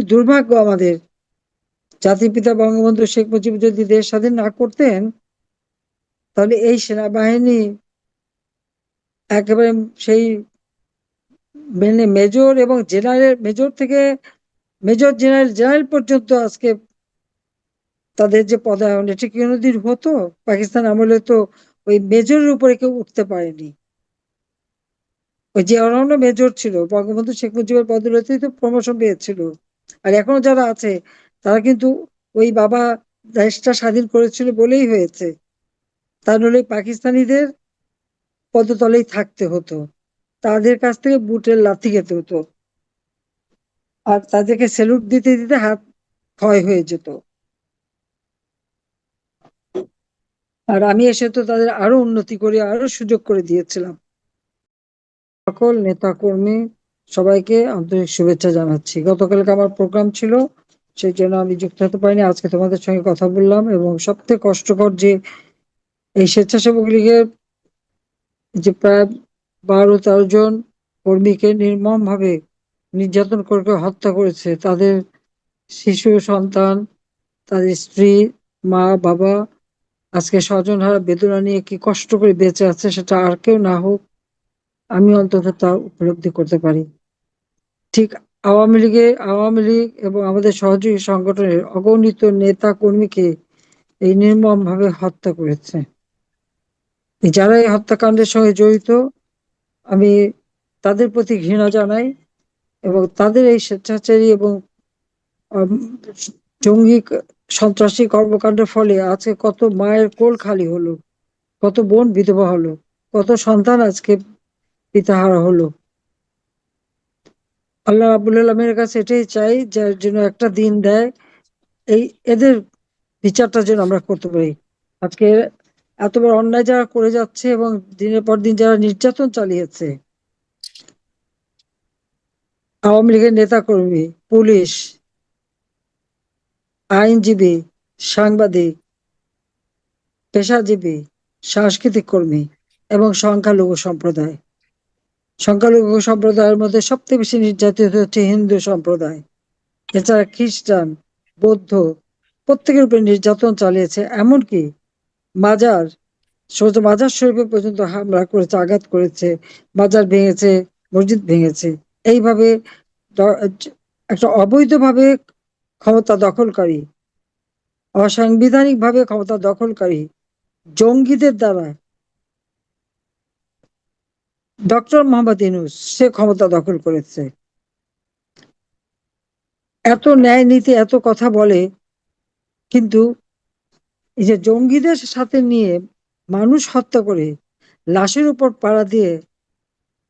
কি দুর্ভাগ্য আমাদের। জাতির পিতা বঙ্গবন্ধু শেখ মুজিব যদি দেশ স্বাধীন না করতেন, তাহলে এই সেনাবাহিনী একেবারে সেই মানে মেজর এবং জেনারেল, মেজর থেকে মেজর জেনারেল জেনারেল পর্যন্ত আজকে তাদের যে পদায়ন, এটা কি কোনোদিন হতো? পাকিস্তান আমলে তো ওই মেজরের উপরে কেউ উঠতে পারেনি। ওই যে অরণ্য মেজর ছিল, বঙ্গবন্ধু শেখ মুজিবের পদোন্নতি তো প্রমোশন পেয়েছিল। আর এখনও যারা আছে, তারা কিন্তু ওই বাবা দেশটা স্বাধীন করেছিল বলেই হয়েছে। তা নইলে পাকিস্তানিদের পদতলেই থাকতে হতো। তাদের কাছ থেকে বুটের লাথি খেতে হতো। আর তাদেরকে স্যালুট দিতে দিতে হাত ক্ষয় হয়ে যেত। আর আমি এসে তো তাদের আরও উন্নতি করে, আরও সুযোগ করে দিয়েছিলাম। সকল নেতা কর্মী সবাইকে আন্তরিক শুভেচ্ছা জানাচ্ছি। গতকালকে আমার প্রোগ্রাম ছিল, সেই জন্য আমি যুক্ত হতে পারিনি। আজকে তোমাদের সঙ্গে কথা বললাম এবং সবথেকে কষ্টকর যে এই স্বেচ্ছাসেবক লীগের যে প্রায় বারো তেরো জন কর্মীকে নির্মম ভাবে নির্যাতন করে হত্যা করেছে, তাদের শিশু, সন্তান, তাদের স্ত্রী, মা, বাবা, আজকে স্বজন হারা বেদনা নিয়ে কি কষ্ট করে বেঁচে আছে সেটা আর কেউ না হোক আমি অন্তত তা উপলব্ধি করতে পারি। ঠিক আওয়ামী লীগে, আওয়ামী লীগ এবং আমাদের সহযোগী সংগঠনের অগণিত নেতা কর্মীকে এই নির্মম ভাবে হত্যা করেছে। যারা এই হত্যাকাণ্ডের সঙ্গে জড়িত, আমি তাদের প্রতি ঘৃণা জানাই এবং তাদের এই স্বেচ্ছাচারী এবং জঙ্গি সন্ত্রাসী কর্মকাণ্ডের ফলে আজকে কত মায়ের কোল খালি হলো, কত বোন বিধবা হলো, কত সন্তান আজকে পিতাহারা হলো। আল্লাহ আবুল আলমের কাছে এটাই চাই যার জন্য একটা দিন দেয়। এই এদের বিচারটা যেন আমরা করতে পারি। আজকে এতবার অন্যায় যারা করে যাচ্ছে এবং দিনের পর দিন যারা নির্যাতন চালিয়েছে, আওয়ামী লীগের নেতা কর্মী পুলিশ, আইনজীবী, সাংবাদিক, পেশাজীবী, সাংস্কৃতিক কর্মী এবং সংখ্যালঘু সম্প্রদায়। সংখ্যালঘু সম্প্রদায়ের মধ্যে সবচেয়ে বেশি নির্যাতিত হচ্ছে হিন্দু সম্প্রদায়। এছাড়া খ্রিস্টান, বৌদ্ধ প্রত্যেকের উপরে নির্যাতন চালিয়েছে। এমনকি মাজার মাজার শরীফে পর্যন্ত হামলা করেছে, আঘাত করেছে, মাজার ভেঙেছে, মসজিদ ভেঙেছে। এইভাবে একটা অবৈধভাবে ক্ষমতা দখলকারী অসাংবিধানিক ভাবে ক্ষমতা দখলকারী জঙ্গিদের দ্বারা ডক্টর মোহাম্মদ ইনুস সে ক্ষমতা দখল করেছে। এত ন্যায় নীতি, এত কথা বলে, কিন্তু এই যে জঙ্গিদের সাথে নিয়ে মানুষ হত্যা করে, লাশের উপর পাড়া দিয়ে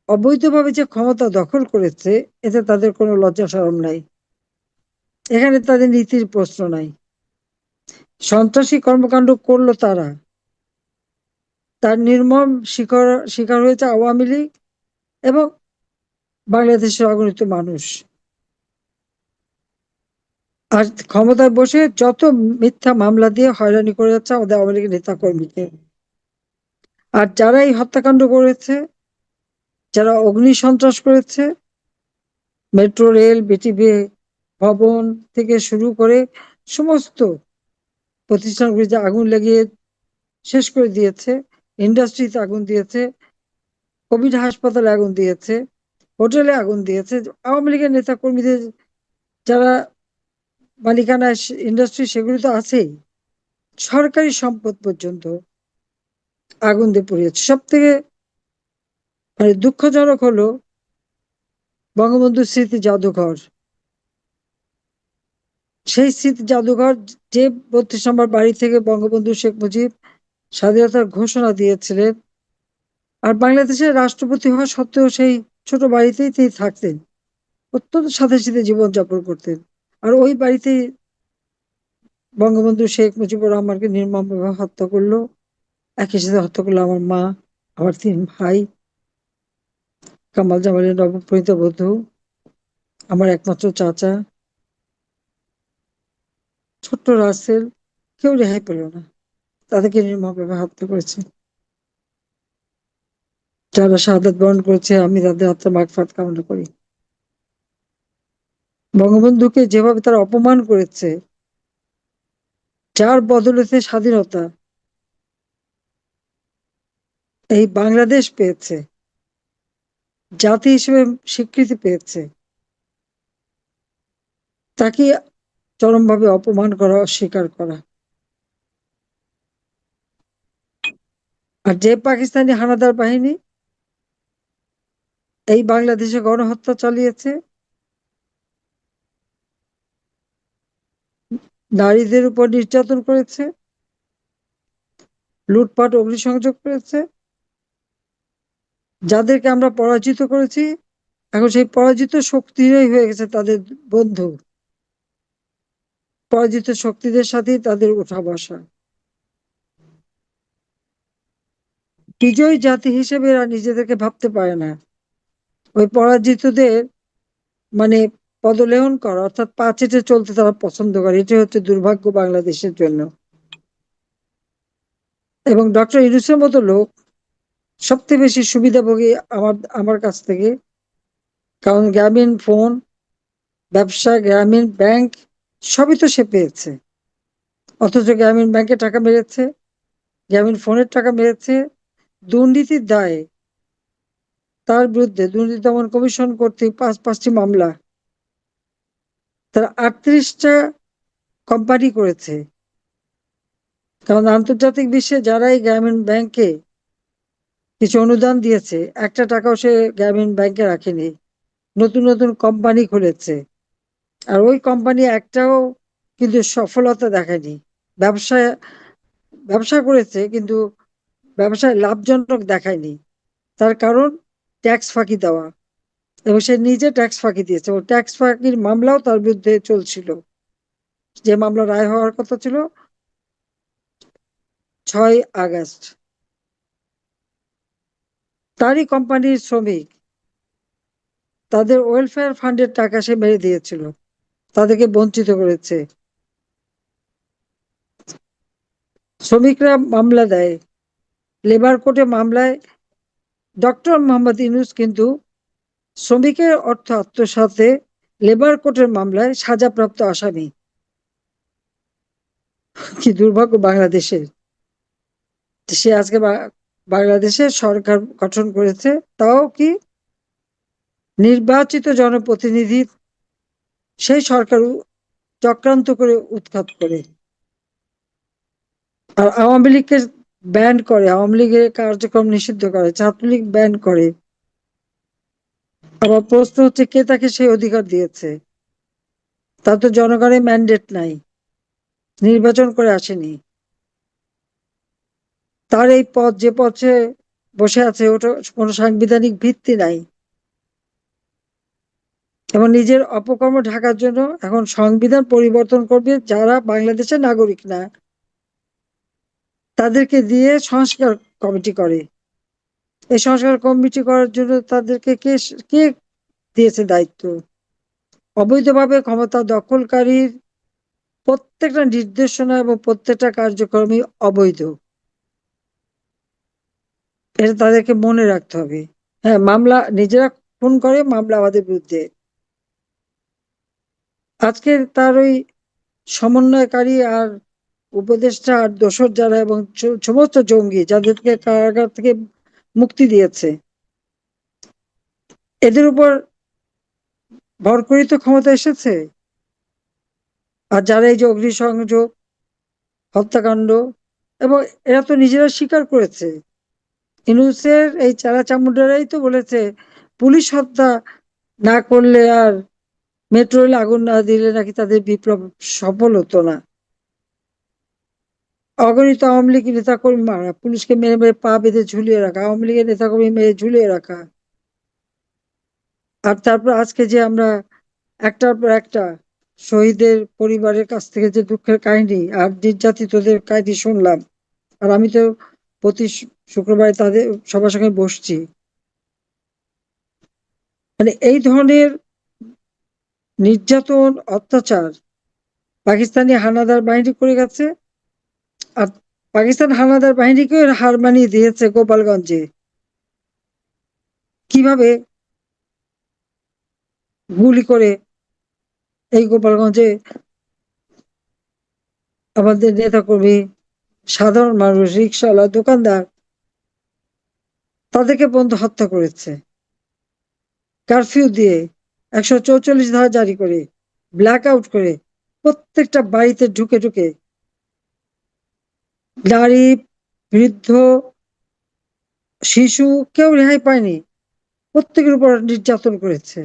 অবৈধভাবে যে ক্ষমতা দখল করেছে, এতে তাদের কোনো লজ্জা সরম নাই। এখানে তাদের নীতির প্রশ্ন নাই। সন্ত্রাসী কর্মকাণ্ড করল তারা। তার নির্মম শিকার শিকার হয়েছে আওয়ামী লীগ এবং বাংলাদেশের অগণিত মানুষ। আর ক্ষমতায় বসে যত মিথ্যা মামলা দিয়ে হয়রানি করে যাচ্ছে আমাদের আওয়ামী লীগের নেতা কর্মীকে আর যারা এই হত্যাকাণ্ড করেছে, যারা অগ্নি সন্ত্রাস করেছে, মেট্রো, রেল, বিটিভি, ভবন থেকে শুরু করে সমস্ত প্রতিষ্ঠানগুলিতে আগুন লাগিয়ে শেষ করে দিয়েছে ইন্ডাস্ট্রিতে আগুন দিয়েছে, কোভিড হাসপাতালে আগুন দিয়েছে, হোটেলে আগুন দিয়েছে। আওয়ামী লীগের নেতা কর্মীদের যারা মালিকানা ইন্ডাস্ট্রি, সেগুলি তো আছেই। সরকারি সম্পদ পর্যন্ত আগুন দিয়ে পুড়িয়েছে। সব থেকে মানে দুঃখজনক হলো বঙ্গবন্ধু স্মৃতি জাদুঘর। সেই স্মৃতি জাদুঘর যে বত্রিশ নম্বর বাড়ি থেকে বঙ্গবন্ধু শেখ মুজিব স্বাধীনতার ঘোষণা দিয়েছিলেন। আর বাংলাদেশের রাষ্ট্রপতি হওয়া সত্ত্বেও সেই ছোট বাড়িতেই তিনি থাকতেন। অত্যন্ত সাথে সাথে জীবনযাপন করতেন। আর ওই বাড়িতে বঙ্গবন্ধু শেখ মুজিবুর রহমানকে নির্মমভাবে হত্যা করল। একই সাথে হত্যা করল আমার মা, আমার তিন ভাই, কামাল জামালের নবপ্রণীত বধূ আমার একমাত্র চাচা। ছোট্ট রাসেল কেউ রেহাই পেল না। তাদেরকে নির্মমভাবে হত্যা করেছে। যারা শাহাদ বরণ করেছে, আমি তাদের আত্মা মাগফাত কামনা করি। বঙ্গবন্ধুকে যেভাবে তারা অপমান করেছে, যার বদলেতে স্বাধীনতা এই বাংলাদেশ পেয়েছে, জাতি হিসেবে স্বীকৃতি পেয়েছে, তাকে চরমভাবে অপমান করা, অস্বীকার করা। আর যে পাকিস্তানি হানাদার বাহিনী এই বাংলাদেশে গণহত্যা চালিয়েছে, নারীদের উপর নির্যাতন করেছে, লুটপাট, অগ্নিসংযোগ করেছে, যাদেরকে আমরা পরাজিত করেছি, এখন সেই পরাজিত শক্তিরাই হয়ে গেছে তাদের বন্ধু। পরাজিত শক্তিদের সাথেই তাদের উঠা বসা। বিজয়ী জাতি হিসেবে এরা নিজেদেরকে ভাবতে পারে না। ওই পরাজিতদের মানে পদলেহন করা, অর্থাৎ পাঁচেটে চলতে তারা পছন্দ করে এটা হচ্ছে দুর্ভাগ্য বাংলাদেশের জন্য। এবং ডক্টর ইউনুসের মতো লোক সবচেয়ে বেশি সুবিধাভোগী আমার আমার কাছ থেকে। কারণ গ্রামীণ ফোন, ব্যবসা, গ্রামীণ ব্যাংক, সবই তো সে পেয়েছে। অথচ গ্রামীণ ব্যাংকে টাকা মেরেছে, গ্রামীণ ফোনের টাকা মেরেছে দুর্নীতির দায়ে তার বিরুদ্ধে দুর্নীতি দমন কমিশন কর্তৃক পাঁচ পাঁচটি মামলা তারা আটত্রিশটা কোম্পানি করেছে। কারণ আন্তর্জাতিক বিশ্বে যারাই গ্রামীণ ব্যাংকে কিছু অনুদান দিয়েছে, একটা টাকাও সে গ্রামীণ ব্যাংকে রাখেনি। নতুন নতুন কোম্পানি খুলেছে। আর ওই কোম্পানি একটাও কিন্তু সফলতা দেখায়নি। ব্যবসায় ব্যবসা করেছে কিন্তু ব্যবসায় লাভজনক দেখায়নি। তার কারণ ট্যাক্স ফাঁকি দেওয়া। এবং সে নিজে ট্যাক্স ফাঁকি দিয়েছে। এবং ট্যাক্স ফাঁকির মামলাও তার বিরুদ্ধে চলছিল। যে মামলা রায় হওয়ার কথা ছিল ছয় আগস্ট। তারই কোম্পানির শ্রমিক। তাদের ওয়েলফেয়ার ফান্ডের টাকা সে মেরে দিয়েছিল। তাদেরকে বঞ্চিত করেছে। শ্রমিকরা মামলা দেয়। লেবার কোর্টে মামলায় ডক্টর মোহাম্মদ ইউনুস কিন্তু শ্রমিকের অর্থ আত্মসাতে লেবার কোর্টের মামলায় সাজাপ্রাপ্ত আসামি। কি দুর্ভাগ্য বাংলাদেশের। সে আজকে বাংলাদেশের সরকার গঠন করেছে, তাও কি নির্বাচিত জনপ্রতিনিধি সেই সরকার চক্রান্ত করে উৎখাত করে। আর আওয়ামী লীগকে ব্যান করে, আওয়ামী লীগের কার্যক্রম নিষিদ্ধ করে, ছাত্রলীগ ব্যান করে। আবার প্রশ্ন হচ্ছে, কে তাকে সেই অধিকার দিয়েছে? তার তো জনগণের ম্যান্ডেট নাই। নির্বাচন করে আসেনি। তার এই পদ, যে পথে বসে আছে, ওটা কোনো সাংবিধানিক ভিত্তি নাই। এবং নিজের অপকর্ম ঢাকার জন্য এখন সংবিধান পরিবর্তন করবে যারা বাংলাদেশের নাগরিক না। তাদেরকে দিয়ে সংস্কার কমিটি করে। এই সংস্কার কমিটি করার জন্য তাদেরকে কে কে দিয়েছে দায়িত্ব? অবৈধভাবে ক্ষমতা দখলকারীর প্রত্যেকটা নির্দেশনা এবং প্রত্যেকটা কার্যক্রমই অবৈধ। এটা তাদেরকে মনে রাখতে হবে। হ্যাঁ মামলা নিজেরা খুন করে, মামলা আমাদের বিরুদ্ধে। আজকে তার ওই সমন্বয়কারী আর উপদেষ্টা আর দোসর যারা এবং সমস্ত জঙ্গি যাদেরকে কারাগার থেকে মুক্তি দিয়েছে। এদের উপর ভর করেই তো ক্ষমতা এসেছে? আর যারা এই যে অগ্নিসংযোগ, হত্যাকাণ্ড এবং এরা তো নিজেরা স্বীকার করেছে। ইনুসের এই চারা চামুন্ডারাই তো বলেছে, পুলিশ হত্যা না করলে আর মেট্রো রেলে আগুন না দিলে নাকি তাদের বিপ্লব সফল হতো না। অগণিত আওয়ামী লীগ নেতাকর্মী মারা পুলিশকে মেরে মেরে পা বেঁধে ঝুলিয়ে রাখা, আওয়ামী লীগের নেতাকর্মী মেরে ঝুলিয়ে রাখা। আর তারপর আজকে যে আমরা একটার পর একটা শহীদের পরিবারের কাছ থেকে যে দুঃখের কাহিনী আর নির্যাতিতদের কাহিনী শুনলাম, আর আমি তো প্রতি শুক্রবারে তাদের সবার সঙ্গে বসছি। মানে এই ধরনের নির্যাতন, অত্যাচার পাকিস্তানি হানাদার বাহিনী করে গেছে আর পাকিস্তান হানাদার বাহিনীকেও হার মানিয়ে দিয়েছে গোপালগঞ্জে। কীভাবে গুলি করে এই গোপালগঞ্জে আমাদের নেতাকর্মী, সাধারণ মানুষ, রিক্সাওয়ালা, দোকানদার, তাদেরকে বন্ধু হত্যা করেছে। কারফিউ দিয়ে একশো চৌচল্লিশ ধারা জারি করে, ব্ল্যাক আউট করে প্রত্যেকটা বাড়িতে ঢুকে ঢুকে নারী, বৃদ্ধ, শিশু কেউ রেহাই পায়নি। প্রত্যেকের উপর নির্যাতন করেছে।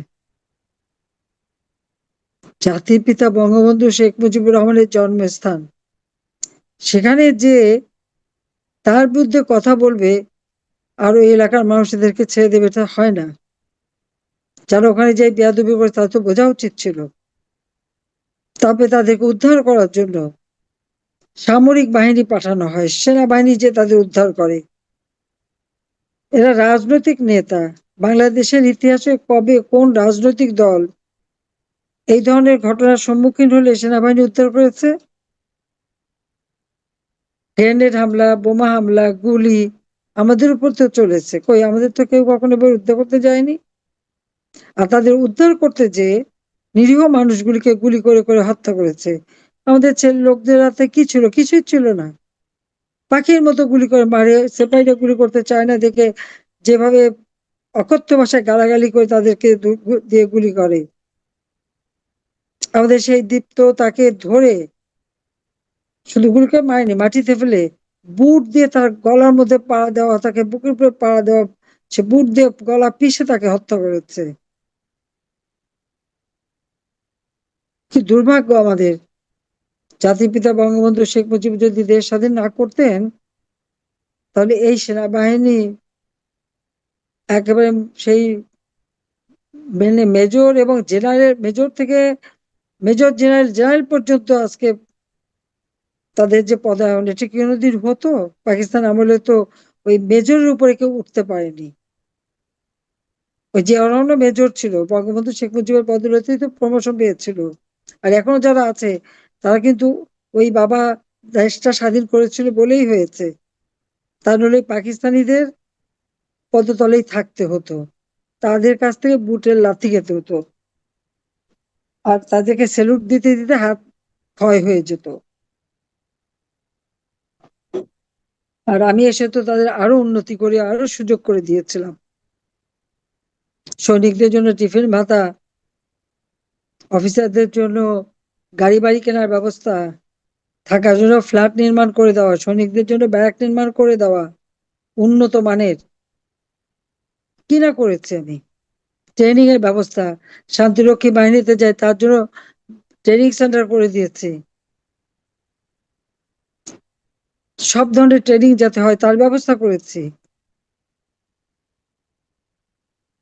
জাতির পিতা বঙ্গবন্ধু শেখ মুজিবুর রহমানের জন্মস্থান। সেখানে যে তার বিরুদ্ধে কথা বলবে, আর ওই এলাকার মানুষদেরকে ছেড়ে দেবে, এটা হয় না। যারা ওখানে যে বেয়াদবি করে তা তো বোঝা উচিত ছিল। তবে তাদেরকে উদ্ধার করার জন্য সামরিক বাহিনী পাঠানো হয়, সেনাবাহিনী যে তাদের উদ্ধার করে। এরা রাজনৈতিক নেতা। বাংলাদেশের ইতিহাসে কবে কোন রাজনৈতিক দল এই ধরনের ঘটনার সম্মুখীন হলে সেনাবাহিনী উদ্ধার করেছে? গ্রেনেড হামলা, বোমা হামলা, গুলি আমাদের উপর তো চলেছে। কই, আমাদের তো কেউ কখনো এবার উদ্ধার করতে যায়নি? আর তাদের উদ্ধার করতে যে নিরীহ মানুষগুলিকে গুলি করে করে হত্যা করেছে। আমাদের ছেলে লোকদের হাতে কি ছিল? কিছুই ছিল না। পাখির মতো গুলি করে মারে সেপাইটা গুলি করতে চায় না, দেখে যেভাবে অকথ্য ভাষায় গালাগালি করে তাদেরকে দিয়ে গুলি করে। আমাদের সেই দীপ্ত তাকে ধরে শুধু গুলি করে মারেনি, মাটিতে ফেলে বুট দিয়ে তার গলার মধ্যে পাড়া দেওয়া, তাকে বুকের উপরে পাড়া দেওয়া, সে বুট দিয়ে গলা পিষে তাকে হত্যা করেছে। কি দুর্ভাগ্য আমাদের। জাতির পিতা বঙ্গবন্ধু শেখ মুজিব যদি দেশ স্বাধীন না করতেন, তাহলে এই সেনাবাহিনী একেবারে সেই মানে মেজর এবং জেনারেল মেজর থেকে মেজর জেনারেল জেনারেল পর্যন্ত আজকে তাদের যে পদায়ন, এটা কি কোনোদিন হতো? পাকিস্তান আমলে তো ওই মেজরের উপরে কেউ উঠতে পারেনি। ওই যে অরণ্য মেজর ছিল, বঙ্গবন্ধু শেখ মুজিবের পদোন্নতি তো প্রমোশন পেয়েছিল। আর এখনও যারা আছে তারা কিন্তু ওই বাবা দেশটা স্বাধীন করেছিল বলেই হয়েছে। তা নইলে পাকিস্তানিদের পদতলেই থাকতে হতো। তাদের কাছ থেকে বুটের লাথি খেতে হতো। আর তাদেরকে সেলুট দিতে দিতে হাত ক্ষয় হয়ে যেত। আর আমি এসে তো তাদের আরও উন্নতি করে, আরও সুযোগ করে দিয়েছিলাম। সৈনিকদের জন্য টিফিন ভাতা, অফিসারদের জন্য গাড়ি বাড়ি কেনার ব্যবস্থা, থাকার জন্য ফ্ল্যাট নির্মাণ করে দেওয়া, সৈনিকদের জন্য ব্যারাক নির্মাণ করে দেওয়া উন্নত মানের। কি না করেছি আমি? ট্রেনিং এর ব্যবস্থা, শান্তিরক্ষী বাহিনীতে যায় তার জন্য ট্রেনিং সেন্টার করে দিয়েছি। সব ধরনের ট্রেনিং যাতে হয়, তার ব্যবস্থা করেছি।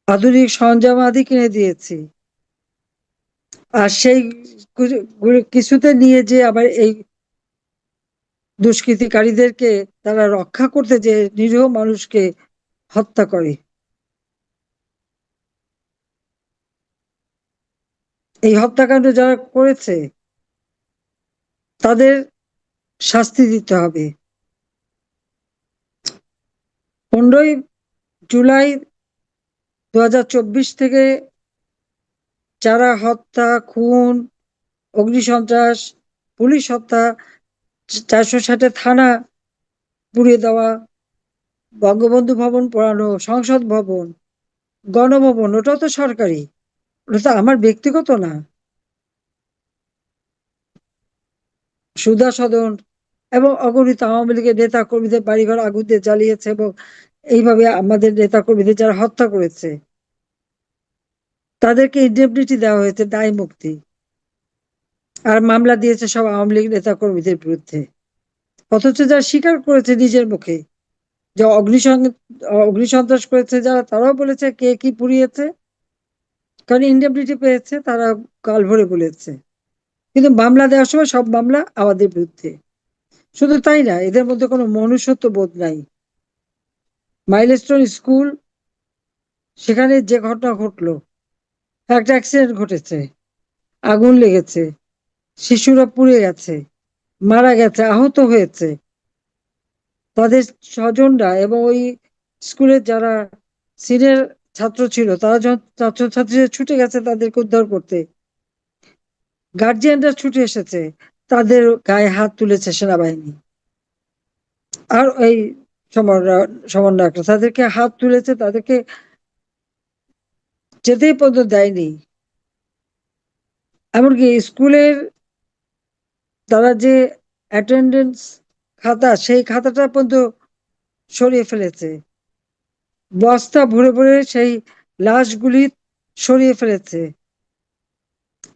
আধুনিক সরঞ্জাম আদি কিনে দিয়েছি। আর সেই কিছুতে নিয়ে যে আবার এই দুষ্কৃতিকারীদেরকে তারা রক্ষা করতে যে নিরীহ মানুষকে হত্যা করে। এই হত্যাকাণ্ড যারা করেছে, তাদের শাস্তি দিতে হবে। পনেরোই জুলাই দুহাজার চব্বিশ থেকে যারা হত্যা, খুন, অগ্নিসন্ত্রাস, পুলিশ হত্যা, চারশো ষাটে থানা পুড়িয়ে দেওয়া, বঙ্গবন্ধু ভবন পোড়ানো, সংসদ ভবন, গণভবন, ওটাও তো সরকারি। ওটা তো আমার ব্যক্তিগত না। সুধা সদন এবং অগণিত আওয়ামী লীগের নেতা কর্মীদের বাড়িঘর আগুন দিয়ে জ্বালিয়েছে এবং এইভাবে আমাদের নেতা কর্মীদের যারা হত্যা করেছে তাদেরকে ইন্ডেমনিটি দেওয়া হয়েছে, দায় মুক্তি। আর মামলা দিয়েছে সব আওয়ামী লীগ নেতা কর্মীদের বিরুদ্ধে। অথচ যারা স্বীকার করেছে নিজের মুখে, যে অগ্নিসন্ত্রাস করেছে যারা, তারাও বলেছে কে কি পুড়িয়েছে। কারণ ইন্ডেমনিটি পেয়েছে, তারা কাল ভরে বলেছে। কিন্তু মামলা দেওয়ার সময় সব মামলা আমাদের বিরুদ্ধে। শুধু তাই না, এদের মধ্যে কোনো মনুষ্যত্ব বোধ নাই। মাইলস্টোন স্কুল, সেখানে যে ঘটনা ঘটলো একটা অ্যাক্সিডেন্ট ঘটেছে, আগুন লেগেছে, শিশুরা পুড়ে গেছে, মারা গেছে, আহত হয়েছে। তাদের স্বজনরা এবং ওই স্কুলের যারা সিনিয়র ছাত্র ছিল, তারা যখন ছাত্রছাত্রীরা ছুটে গেছে তাদেরকে উদ্ধার করতে, গার্জিয়ানরা ছুটে এসেছে, তাদের গায়ে হাত তুলেছে সেনাবাহিনী। আর এই সমন্বয় সমন্বয়করা, তাদেরকে হাত তুলেছে, তাদেরকে যেতেই পর্যন্ত দেয়নি। এমনকি স্কুলের তারা যে অ্যাটেন্ডেন্স খাতা, সেই খাতাটা পর্যন্ত সরিয়ে ফেলেছে। বস্তা ভরে ভরে সেই লাশগুলি সরিয়ে ফেলেছে।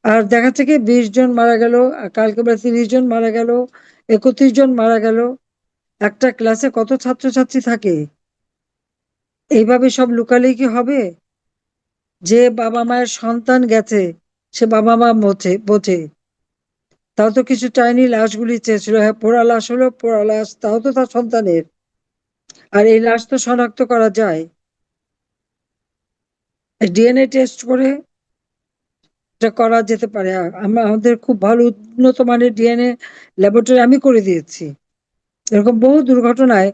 আর দেখা যাচ্ছে কি, বিশ জন মারা গেল কালকে বেলা তিরিশ জন মারা গেল, একত্রিশ জন মারা গেল। একটা ক্লাসে কত ছাত্রছাত্রী থাকে? এইভাবে সব লুকালেই কি হবে? যে বাবা মায়ের সন্তান গেছে, সে বাবা মা বোঝে বোঝে তাও তো কিছু চাইনি লাশগুলি চেয়েছিল। হ্যাঁ পোড়া লাশ হলো, পোড়া লাশ, তাও তো তার সন্তানের। আর এই লাশ তো শনাক্ত করা যায়। ডিএনএ টেস্ট করে এটা করা যেতে পারে। আমরা আমাদের খুব ভালো উন্নত মানের ডিএনএ ল্যাবরেটরি আমি করে দিয়েছি। এরকম বহু দুর্ঘটনায়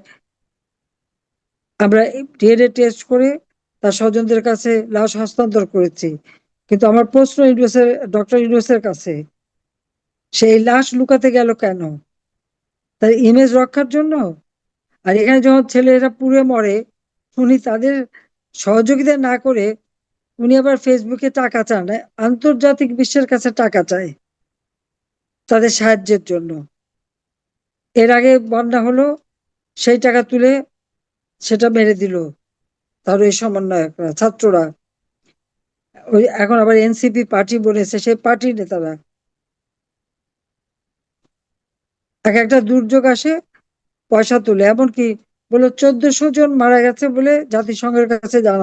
আমরা ডিএনএ টেস্ট করে তার স্বজনদের কাছে লাশ হস্তান্তর করেছি। কিন্তু আমার প্রশ্ন ইউনিভার্সের, ডক্টর ইউনিভার্সের কাছে, সেই লাশ লুকাতে গেল কেন? তার ইমেজ রক্ষার জন্য? আর এখানে যখন ছেলেরা পুড়ে মরে, উনি তাদের সহযোগিতা না করে উনি আবার ফেসবুকে টাকা চান আন্তর্জাতিক বিশ্বের কাছে টাকা চায় তাদের সাহায্যের জন্য। এর আগে বন্যা হলো, সেই টাকা তুলে সেটা মেরে দিল। তার এই সমন্বয়করা ছাত্ররা। ওই এখন আবার এনসিপি পার্টি বলেছে, সেই পার্টির নেতারা। এক একটা দুর্যোগ আসে, পয়সা তুলে। এমনকি বলে, চোদ্দশো জন মারা গেছে বলে জাতিসংঘের কাছে জানা